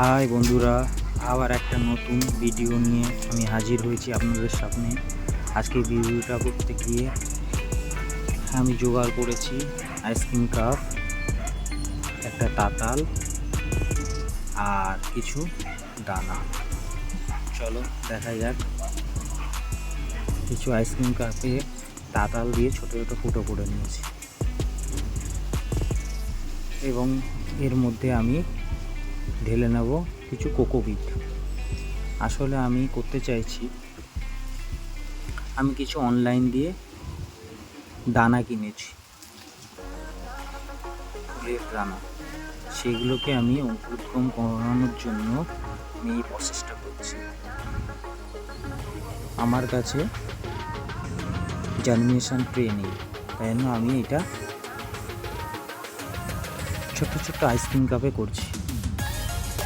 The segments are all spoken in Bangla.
হাই বন্ধুরা, আবার একটা নতুন ভিডিও নিয়ে আমি হাজির হয়েছি আপনাদের সামনে। আজকে ভিডিওটা করতে গিয়ে আমি জোগাড় করেছি আইসক্রিম কাপ একটা তাতাল আর কিছু দানা। চলো দেখা যাক। কিছু আইসক্রিম কাপে তাতাল দিয়ে ছোটো ছোটো ফুটো করে নিয়েছি। এবং এর মধ্যে আমি ঢেলে নেব কিছু কোকোপিট আসলে আমি করতে চাইছি, আমি কিছু অনলাইন দিয়ে দানা কিনেছি। দানা। সেগুলোকে আমি অঙ্কুরোদ্গম করানোর জন্য আমি এই প্রসেসটা করছি। আমার কাছে জার্মিনেশন ট্রে নেই, তাই জন্য আমি এটা ছোট্ট ছোট্ট আইসক্রিম কাপে করছি।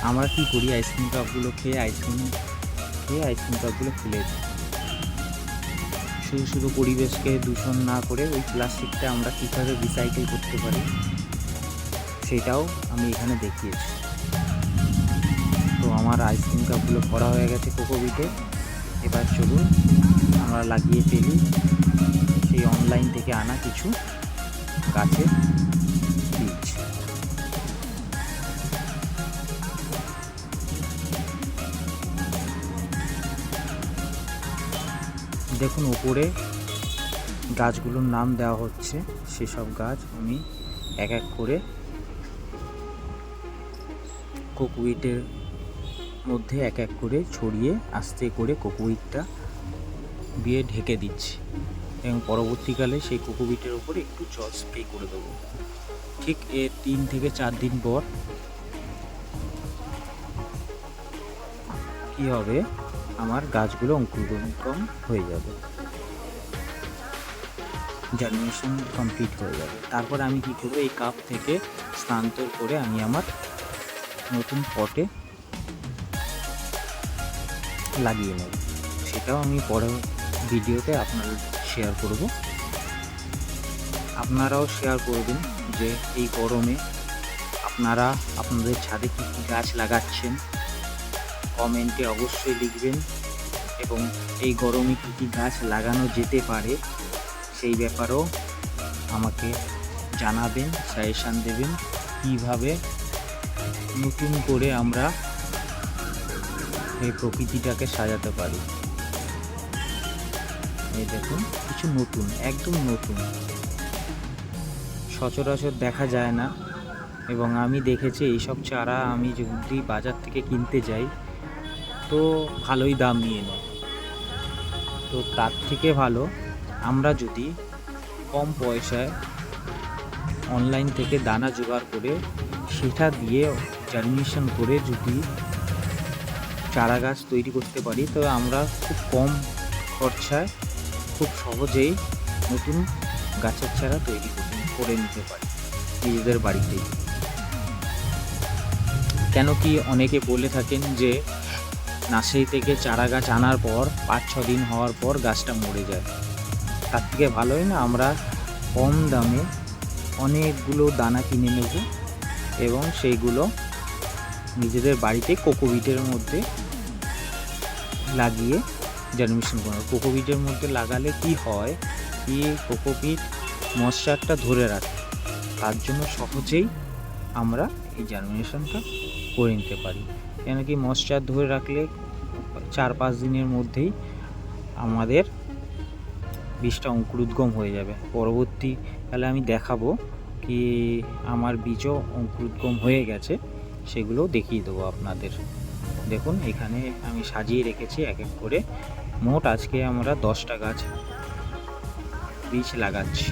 আমরা কি করি? আইসক্রিম টপগুলো খেয়ে আইসক্রিম খেয়ে আইসক্রিম টপগুলো ফেলে দিই। শুধু শুধু পরিবেশকে দূষণ না করে ওই প্লাস্টিকটা আমরা কীভাবে রিসাইকেল করতে পারি, সেটাও আমি এখানে দেখিয়েছি। তো আমার আইসক্রিম কাপগুলো ভরা হয়ে গেছে কোকোবিটে এবার চলুন, আমরা লাগিয়ে ফেলি। সেই অনলাইন থেকে আনা কিছু গাছের দেখুন ওপরে গাছগুলোর নাম দেওয়া হচ্ছে। সেসব গাছ আমি এক এক করে কোকুইটের মধ্যে এক এক করে ছড়িয়ে আস্তে করে কোকুইটটা দিয়ে ঢেকে দিচ্ছি। এবং পরবর্তীকালে সেই কোকোবিটের ওপরে একটু জল স্প্রে করে দেবো। ঠিক এর তিন থেকে চার দিন পর কি হবে? আমার গাছগুলো অঙ্কুরোদ্গম হয়ে যাবে। জার্মিনেশন কমপ্লিট হয়ে যাবে। তারপর আমি কী করব? এই কাপ থেকে স্থানান্তর করে আমি আমার নতুন পটে লাগিয়ে নেব। সেটাও আমি পরে ভিডিওতে আপনাদের শেয়ার করব। আপনারাও শেয়ার করবেন যে এই গরমে আপনারা আপনাদের ছাদে কী কী গাছ লাগাচ্ছেন। কমেন্টে অবশ্যই লিখবেন এবং এই গরমে কী কী গাছ লাগানো যেতে পারে সেই ব্যাপারেও আমাকে জানাবেন, সাজেশান দেবেন কীভাবে নতুন করে আমরা এই প্রকৃতিটাকে সাজাতে পারি। এই দেখুন, কিছু নতুন, একদম নতুন। সচরাচর দেখা যায় না এবং আমি দেখেছি এইসব চারা আমি যদি বাজার থেকে কিনতে যাই তো ভালোই দাম নিয়ে নেয়। তো তার থেকে ভালো, আমরা যদি কম পয়সায় অনলাইন থেকে দানা জোগাড় করে সেটা দিয়ে জার্মিনেশন করে যদি চারা গাছ তৈরি করতে পারি, তো আমরা খুব কম খরচায় খুব সহজেই নতুন গাছের চারা তৈরি করে নিতে পারি নিজেদের বাড়িতেই। কেন কি অনেকে বলে থাকেন যে নার্সারি থেকে চারা গাছ আনার পর, পাঁচ ছ দিন হওয়ার পর গাছটা মরে যায়। তার থেকে ভালোই না, আমরা কম দামে অনেকগুলো দানা কিনে নেব এবং সেইগুলো নিজেদের বাড়িতে কোকোবিটের মধ্যে লাগিয়ে জার্মিনেশন করানো কোকোপিটের মধ্যে লাগালে কি হয় কি কোকোপিট ময়শ্চারটা ধরে রাখে, তার জন্য সহজেই আমরা এই জার্মিনেশনটা করে নিতে পারি। কেন কি ময়শ্চার ধরে রাখলে চার পাঁচ দিনের মধ্যেই আমাদের বীজটা অঙ্কুরোদ্গম হয়ে যাবে। পরবর্তীকালে আমি দেখাবো কি আমার বীজও অঙ্কুরোদ্গম হয়ে গেছে, সেগুলো দেখিয়ে দেবো আপনাদের। দেখুন, এখানে আমি সাজিয়ে রেখেছি এক এক করে। মোট আজকে আমরা দশটা গাছ বীজ লাগাচ্ছি।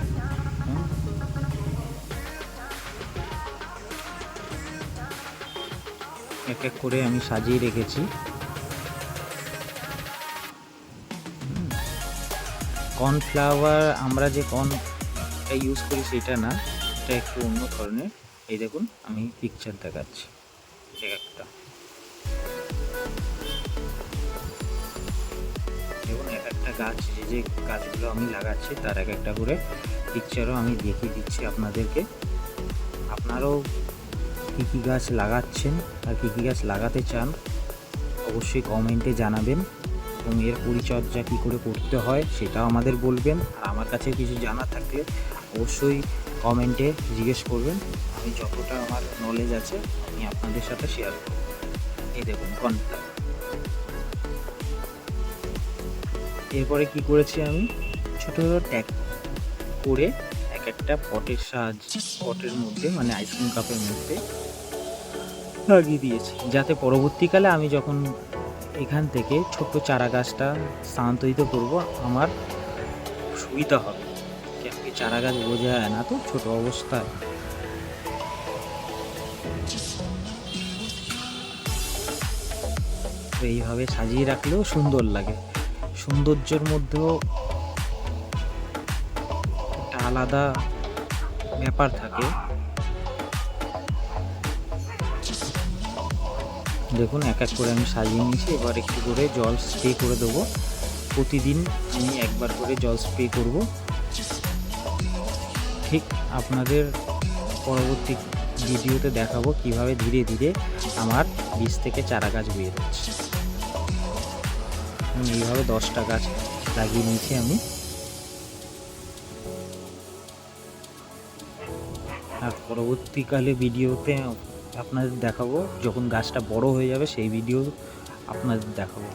এক এক করে আমি সাজিয়ে রেখেছি। কর্নফ্লাওয়ার, আমরা যে কর্নটা ইউজ করি সেটা না, এটা একটু অন্য ধরনের। এই দেখুন, আমি পিকচার দেখাচ্ছি। এক একটা। দেখুন, এক একটা গাছ, যে যে গাছগুলো আমি লাগাচ্ছি, তার এক একটা করে পিকচারও আমি দেখিয়ে দিচ্ছি আপনাদেরকে। আপনারাও কী কী গাছ লাগাচ্ছেন আর কী কী গাছ লাগাতে চান, অবশ্যই কমেন্টে জানাবেন এবং এর পরিচর্যা কী করে করতে হয় সেটাও আমাদের বলবেন। আর আমার কাছে কিছু জানা থাকলে অবশ্যই কমেন্টে জিজ্ঞেস করবেন। আমি যতটা আমার নলেজ আছে, আমি আপনাদের সাথে শেয়ার করব। এই দেখুন কর্নফ্লাওয়ার এরপরে কি করেছি আমি? ছোট ছোট ট্যাগ করে একটা পটের সাহায্যে, পটের মধ্যে মানে আইসক্রিম কাপের মধ্যে লাগিয়ে দিয়েছি। যাতে পরবর্তীকালে আমি যখন এখান থেকে ছোট্ট চারা গাছটা স্থানান্তরিত করব, আমার সুবিধা হবে। কেন কি চারা গাছ বোঝা যায় না তো, ছোট অবস্থায়। এইভাবে সাজিয়ে রাখলেও সুন্দর লাগে। সৌন্দর্যের মধ্যেও আলাদা ব্যাপার থাকে। দেখুন, এক এক করে আমি সাজিয়ে নিয়েছি। এবার একটু করে জল স্প্রে করে দেবো। প্রতিদিন আমি একবার করে জল স্প্রে করব। ঠিক আপনাদের পরবর্তী ভিডিওতে দেখাবো কীভাবে ধীরে ধীরে আমার বীজ থেকে চারা গাছ বের হচ্ছে এবং এইভাবে দশটা গাছ লাগিয়ে নিয়েছি আমি। আর পরবর্তীকালে ভিডিওতে আপনাদের দেখাবো, যখন গাছটা বড় হয়ে যাবে সেই ভিডিও আপনাদের দেখাবো।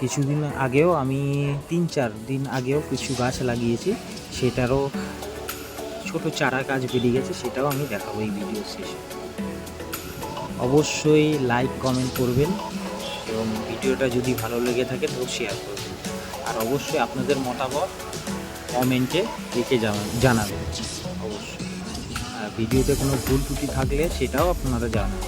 কিছুদিন আগেও আমি, তিন চার দিন আগেও কিছু গাছ লাগিয়েছি, সেটারও ছোট চারা গাছ বেরিয়ে গেছে, সেটাও আমি দেখাবো এই ভিডিও শেষে। অবশ্যই লাইক কমেন্ট করবেন, এবং ভিডিওটা যদি ভালো লেগে থাকে তো শেয়ার করবেন। আর অবশ্যই আপনাদের মতামত কমেন্টে লিখে জানা- জানাবেন। ভিডিওতে কোনো ভুল ত্রুটি থাকলে সেটাও আপনারা জানান।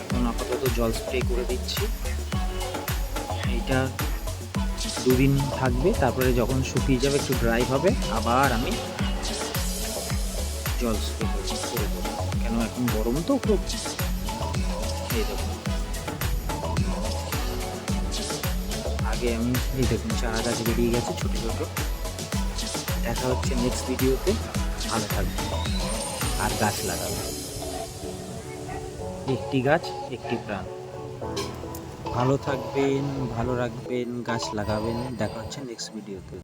এখন আপাতত জল স্প্রে করে দিচ্ছি। এইটা দুদিন থাকবে, তারপরে যখন শুকিয়ে যাবে, একটু ড্রাই হবে, আবার আমি জল স্প্রে করে কেন এখন গরম তো খুব। এই দেখুন। আগে আমি এই দেখুন চারা গাছ বেরিয়ে গেছে ছোটো ছোটো। দেখা হচ্ছে নেক্সট ভিডিওতে ভালো থাকবে আর গাছ লাগাবে একটি গাছ, একটি প্রাণ। ভালো থাকবেন, ভালো রাখবেন, গাছ লাগাবেন। দেখা হচ্ছে নেক্সট ভিডিওতে